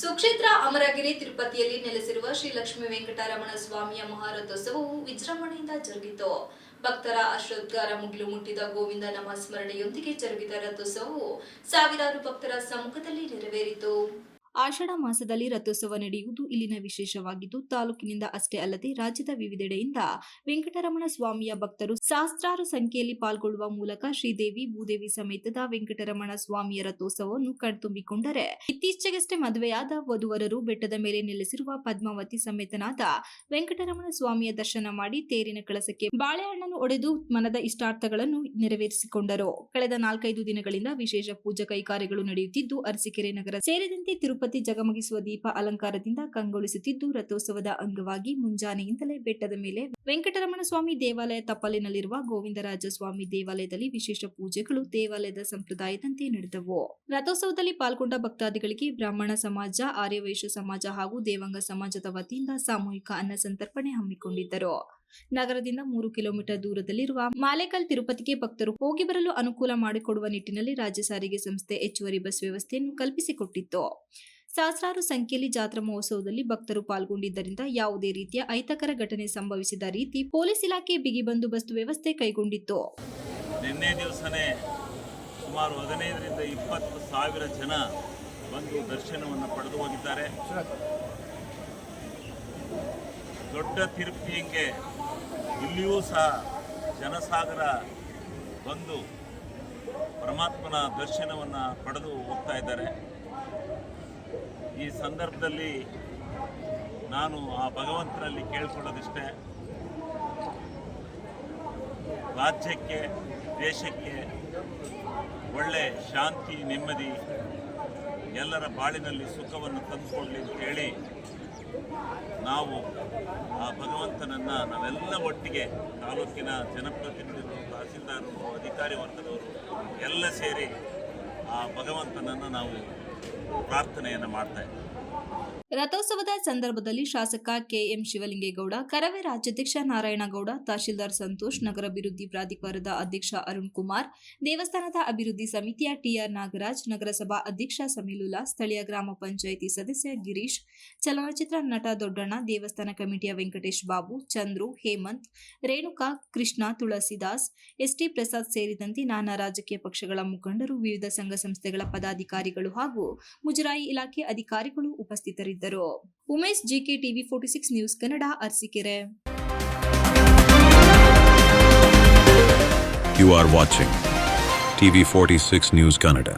ಸುಕ್ಷೇತ್ರ ಅಮರಗಿರಿ ತಿರುಪತಿಯಲ್ಲಿ ನೆಲೆಸಿರುವ ಶ್ರೀ ಲಕ್ಷ್ಮೀ ವೆಂಕಟರಮಣ ಸ್ವಾಮಿಯ ಮಹಾರಥೋತ್ಸವವು ವಿಜೃಂಭಣೆಯಿಂದ ಜರುಗಿತು. ಭಕ್ತರ ಅಶ್ರೋದ್ಗಾರ ಮುಗಿಲು ಮುಟ್ಟಿದ ಗೋವಿಂದ ನಾಮ ಸ್ಮರಣೆಯೊಂದಿಗೆ ಜರುಗಿದ ರಥೋತ್ಸವವು ಸಾವಿರಾರು ಭಕ್ತರ ಸಮ್ಮುಖದಲ್ಲಿ ನೆರವೇರಿತು. ಆಷಾಢ ಮಾಸದಲ್ಲಿ ರಥೋತ್ಸವ ನಡೆಯುವುದು ಇಲ್ಲಿನ ವಿಶೇಷವಾಗಿದ್ದು, ತಾಲೂಕಿನಿಂದ ಅಷ್ಟೇ ಅಲ್ಲದೆ ರಾಜ್ಯದ ವಿವಿಧೆಡೆಯಿಂದ ವೆಂಕಟರಮಣ ಸ್ವಾಮಿಯ ಭಕ್ತರು ಸಹಸ್ರಾರು ಸಂಖ್ಯೆಯಲ್ಲಿ ಪಾಲ್ಗೊಳ್ಳುವ ಮೂಲಕ ಶ್ರೀದೇವಿ ಭೂದೇವಿ ಸಮೇತದ ವೆಂಕಟರಮಣ ಸ್ವಾಮಿಯ ರಥೋತ್ಸವವನ್ನು ಕಣ್ತುಂಬಿಕೊಂಡರೆ, ಇತ್ತೀಚೆಗಷ್ಟೇ ಮದುವೆಯಾದ ವಧುವರರು ಬೆಟ್ಟದ ಮೇಲೆ ನೆಲೆಸಿರುವ ಪದ್ಮಾವತಿ ಸಮೇತನಾದ ವೆಂಕಟರಮಣ ಸ್ವಾಮಿಯ ದರ್ಶನ ಮಾಡಿ ತೇರಿನ ಕಳಸಕ್ಕೆ ಬಾಳೆಹಣ್ಣನ್ನು ಒಡೆದು ಮನದ ಇಷ್ಟಾರ್ಥಗಳನ್ನು ನೆರವೇರಿಸಿಕೊಂಡರು. ಕಳೆದ ನಾಲ್ಕೈದು ದಿನಗಳಿಂದ ವಿಶೇಷ ಪೂಜಾ ಕೈಕಾರ್ಯಗಳು ನಡೆಯುತ್ತಿದ್ದು, ಅರಸೀಕೆರೆ ನಗರ ಸೇರಿದಂತೆ ತಿರುಪತಿ ಜಗಮಗಿಸುವ ದೀಪ ಅಲಂಕಾರದಿಂದ ಕಂಗೊಳಿಸುತ್ತಿದ್ದು, ರಥೋತ್ಸವದ ಅಂಗವಾಗಿ ಮುಂಜಾನೆಯಿಂದಲೇ ಬೆಟ್ಟದ ಮೇಲೆ ವೆಂಕಟರಮಣ ಸ್ವಾಮಿ ದೇವಾಲಯ ತಪ್ಪಲಿನಲ್ಲಿರುವ ಗೋವಿಂದರಾಜ ಸ್ವಾಮಿ ದೇವಾಲಯದಲ್ಲಿ ವಿಶೇಷ ಪೂಜೆಗಳು ದೇವಾಲಯದ ಸಂಪ್ರದಾಯದಂತೆ ನಡೆದವು. ರಥೋತ್ಸವದಲ್ಲಿ ಪಾಲ್ಗೊಂಡ ಭಕ್ತಾದಿಗಳಿಗೆ ಬ್ರಾಹ್ಮಣ ಸಮಾಜ, ಆರ್ಯವೈಶ್ಯ ಸಮಾಜ ಹಾಗೂ ದೇವಂಗ ಸಮಾಜದ ವತಿಯಿಂದ ಸಾಮೂಹಿಕ ಅನ್ನ ಸಂತರ್ಪಣೆ ಹಮ್ಮಿಕೊಂಡಿದ್ದರು. ನಗರದಿಂದ ಮೂರು ಕಿಲೋಮೀಟರ್ ದೂರದಲ್ಲಿರುವ ಮಾಲೇಕಲ್ ತಿರುಪತಿಗೆ ಭಕ್ತರು ಹೋಗಿ ಬರಲು ಅನುಕೂಲ ಮಾಡಿಕೊಡುವ ನಿಟ್ಟಿನಲ್ಲಿ ರಾಜ್ಯ ಸಾರಿಗೆ ಸಂಸ್ಥೆ ಹೆಚ್ಚುವರಿ ಬಸ್ ವ್ಯವಸ್ಥೆಯನ್ನು ಕಲ್ಪಿಸಿಕೊಟ್ಟಿತ್ತು. ಸಹಸ್ರಾರು ಸಂಖ್ಯೆಯಲ್ಲಿ ಜಾತ್ರಾ ಮಹೋತ್ಸವದಲ್ಲಿ ಭಕ್ತರು ಪಾಲ್ಗೊಂಡಿದ್ದರಿಂದ ಯಾವುದೇ ರೀತಿಯ ಅಹಿತಕರ ಘಟನೆ ಸಂಭವಿಸಿದ ರೀತಿ ಪೊಲೀಸ್ ಇಲಾಖೆ ಬಿಗಿ ಬಂದೋಬಸ್ತ್ ವ್ಯವಸ್ಥೆ ಕೈಗೊಂಡಿತ್ತು. ನಿನ್ನೆ ದಿವಸನೇ ಸುಮಾರು ಹದಿನೈದರಿಂದ ಇಪ್ಪತ್ತು ಸಾವಿರ ಜನ ಬಂದು ದರ್ಶನವನ್ನು ಪಡೆದು ಹೋಗಿದ್ದಾರೆ. ದೊಡ್ಡ ತಿರುಪ್ತಿಯಂಗೆ ಇಲ್ಲಿಯೂ ಸಹ ಜನಸಾಗರ ಬಂದು ಪರಮಾತ್ಮನ ದರ್ಶನವನ್ನು ಪಡೆದು ಹೋಗ್ತಾ ಇದ್ದಾರೆ. ಈ ಸಂದರ್ಭದಲ್ಲಿ ನಾನು ಆ ಭಗವಂತನಲ್ಲಿ ಕೇಳ್ಕೊಳ್ಳೋದಿಷ್ಟೇ. ರಾಜ್ಯಕ್ಕೆ, ದೇಶಕ್ಕೆ ಒಳ್ಳೆ ಶಾಂತಿ, ನೆಮ್ಮದಿ, ಎಲ್ಲರ ಬಾಳಿನಲ್ಲಿ ಸುಖವನ್ನು ತಂದುಕೊಳ್ಳಿ ಅಂತೇಳಿ ನಾವು ಆ ಭಗವಂತನನ್ನು ನಾವೆಲ್ಲ ಒಟ್ಟಿಗೆ ತಾಲೂಕಿನ ಜನಪ್ರತಿನಿಧಿಗಳು ತಹಸೀಲ್ದಾರರು ಅಧಿಕಾರಿ ವರ್ಗದವರು ಎಲ್ಲ ಸೇರಿ ಆ ಭಗವಂತನನ್ನು ನಾವು ಪ್ರಾರ್ಥನೆಯನ್ನು ಮಾಡ್ತಾ ಇದ್ದೀವಿ ರಥೋತ್ಸವದ ಸಂದರ್ಭದಲ್ಲಿ ಶಾಸಕ ಕೆಎಂ ಶಿವಲಿಂಗೇಗೌಡ, ಕರವೇ ರಾಜ್ಯಾಧ್ಯಕ್ಷ ನಾರಾಯಣಗೌಡ, ತಹಶೀಲ್ದಾರ್ ಸಂತೋಷ್, ನಗರ ಅಭಿವೃದ್ಧಿ ಪ್ರಾಧಿಕಾರದ ಅಧ್ಯಕ್ಷ ಅರುಣ್ ಕುಮಾರ್, ದೇವಸ್ಥಾನದ ಅಭಿವೃದ್ಧಿ ಸಮಿತಿಯ ಟಿಆರ್ ನಾಗರಾಜ್, ನಗರಸಭಾ ಅಧ್ಯಕ್ಷ ಸಮೀಲುಲಾ, ಸ್ಥಳೀಯ ಗ್ರಾಮ ಪಂಚಾಯಿತಿ ಸದಸ್ಯ ಗಿರೀಶ್, ಚಲನಚಿತ್ರ ನಟ ದೊಡ್ಡಣ್ಣ, ದೇವಸ್ಥಾನ ಕಮಿಟಿಯ ವೆಂಕಟೇಶ್ ಬಾಬು, ಚಂದ್ರು, ಹೇಮಂತ್, ರೇಣುಕಾ, ಕೃಷ್ಣ, ತುಳಸಿದಾಸ್, ಎಸ್ಟಿ ಪ್ರಸಾದ್ ಸೇರಿದಂತೆ ನಾನಾ ರಾಜಕೀಯ ಪಕ್ಷಗಳ ಮುಖಂಡರು, ವಿವಿಧ ಸಂಘ ಸಂಸ್ಥೆಗಳ ಪದಾಧಿಕಾರಿಗಳು ಹಾಗೂ ಮುಜರಾಯಿ ಇಲಾಖೆ ಅಧಿಕಾರಿಗಳು ಉಪಸ್ಥಿತರಿದ್ದರು. Umesh GK TV forty six news Kannada Arsikere You are watching TV46 News Kannada.